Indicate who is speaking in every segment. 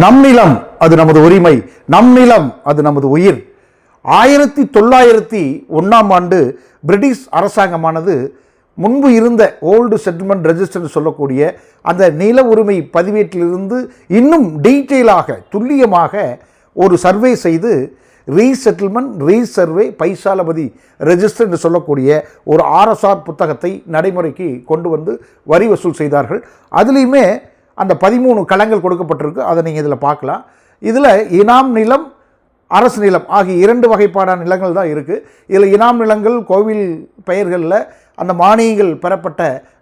Speaker 1: நம் நிலம் அது நமது உரிமை நம் நிலம் அது நமது உயிர். ஆயிரத்தி தொள்ளாயிரத்தி ஒன்றாம் ஆண்டு பிரிட்டிஷ் அரசாங்கமானது முன்பு இருந்த ஓல்டு செட்டில்மெண்ட் ரெஜிஸ்டர் சொல்லக்கூடிய அந்த நில உரிமை பதிவேட்டிலிருந்து இன்னும் டீட்டெயிலாக துல்லியமாக ஒரு சர்வே செய்து ரீசெட்டில்மெண்ட் ரீசர்வே பைசாலபதி ரெஜிஸ்டர் என்று சொல்லக்கூடிய ஒரு ஆர்எஸ்ஆர் புத்தகத்தை நடைமுறைக்கு கொண்டு வந்து வரி வசூல் செய்தார்கள். அதுலேயுமே அந்த பதிமூணு களங்கள் கொடுக்கப்பட்டிருக்கு. அதை நீங்கள் இதில் பார்க்கலாம். இதில் இனாம் நிலம் அரசு நிலம் ஆகிய இரண்டு வகைப்பாடான நிலங்கள் தான் இருக்குது இதில் இனாம் நிலங்கள் கோவில் பெயர்களில் அந்த மானியங்கள் பெறப்பட்ட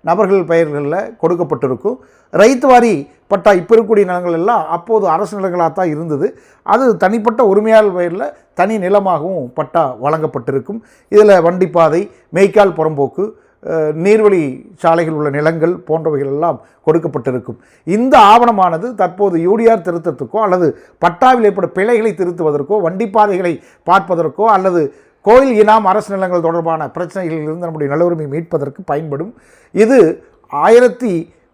Speaker 1: நபர்கள் பெயர்களில் கொடுக்கப்பட்டிருக்கும். ரைத்து வாரி பட்டா இப்போ இருக்கக்கூடிய நிலங்கள் எல்லாம் அப்போது அரசு நிலங்களாக தான் இருந்தது. அது தனிப்பட்ட உரிமையாளர் பெயரில் தனி நிலமாகவும் பட்டா வழங்கப்பட்டிருக்கும். இதில் வண்டிப்பாதை மேய்க்கால் புறம்போக்கு நீர்வழி சாலைகள் உள்ள நிலங்கள் போன்றவைகள் எல்லாம் கொடுக்கப்பட்டிருக்கும். இந்த ஆவணமானது தற்போது யூடிஆர் திருத்தத்துக்கோ அல்லது பட்டாவில் ஏற்படும் பிழைகளை திருத்துவதற்கோ வண்டிப்பாதைகளை பார்ப்பதற்கோ அல்லது கோயில் இனாம் அரசு நிலங்கள் தொடர்பான பிரச்சனைகளிலிருந்து நம்முடைய நலவுரிமை மீட்பதற்கு பயன்படும். இது ஆயிரத்தி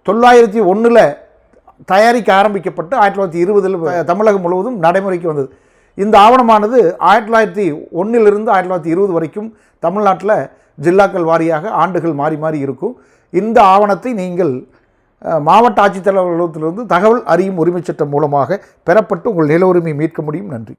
Speaker 1: தொள்ளாயிரத்தி ஒன்றில் தயாரிக்க ஆரம்பிக்கப்பட்டு ஆயிரத்தி தொள்ளாயிரத்தி இருபதில் தமிழகம் முழுவதும் நடைமுறைக்கு வந்தது. இந்த ஆவணமானது ஆயிரத்தி தொள்ளாயிரத்தி ஒன்றிலிருந்து ஆயிரத்தி தொள்ளாயிரத்தி இருபது வரைக்கும் தமிழ்நாட்டில் ஜில்லாக்கள் வாரியாக ஆண்டுகள் மாறி மாறி இருக்கும். இந்த ஆவணத்தை நீங்கள் மாவட்ட ஆட்சித்தலைவர் அலுவலகத்திலிருந்து தகவல் அறியும் உரிமைச் சட்டம் மூலமாக பெறப்பட்டு உங்கள் நில உரிமை மீட்க முடியும். நன்றி.